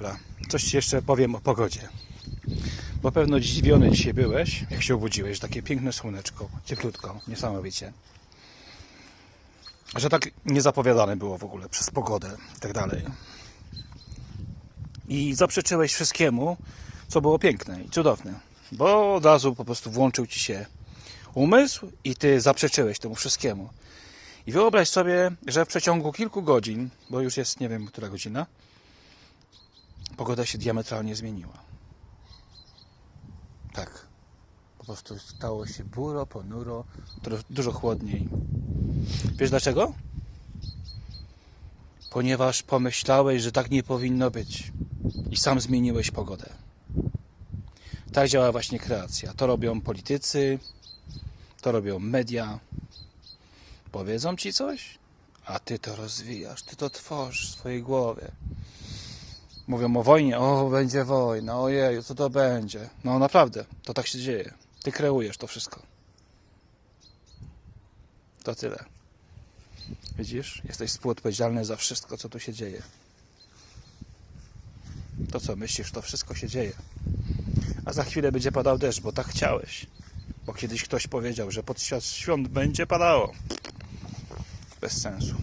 Dobra, coś ci jeszcze powiem o pogodzie. Bo pewno zdziwiony dzisiaj byłeś, jak się obudziłeś, że takie piękne słoneczko, cieplutko, niesamowicie. Że tak niezapowiadane było w ogóle przez pogodę i tak dalej. I zaprzeczyłeś wszystkiemu, co było piękne i cudowne. Bo od razu po prostu włączył ci się umysł i ty zaprzeczyłeś temu wszystkiemu. I wyobraź sobie, że w przeciągu kilku godzin, bo już jest nie wiem, która godzina, pogoda się diametralnie zmieniła. Tak. Po prostu stało się buro, ponuro, dużo chłodniej. Wiesz dlaczego? Ponieważ pomyślałeś, że tak nie powinno być i sam zmieniłeś pogodę. Tak działa właśnie kreacja. To robią politycy, to robią media. Powiedzą ci coś, a ty to rozwijasz, ty to tworzysz w swojej głowie. Mówią o wojnie, o będzie wojna, ojej, co to będzie. No naprawdę, to tak się dzieje. Ty kreujesz to wszystko. To tyle. Widzisz? Jesteś współodpowiedzialny za wszystko, co tu się dzieje. To, co myślisz, to wszystko się dzieje. A za chwilę będzie padał deszcz, bo tak chciałeś. Bo kiedyś ktoś powiedział, że pod świąt będzie padało. Bez sensu.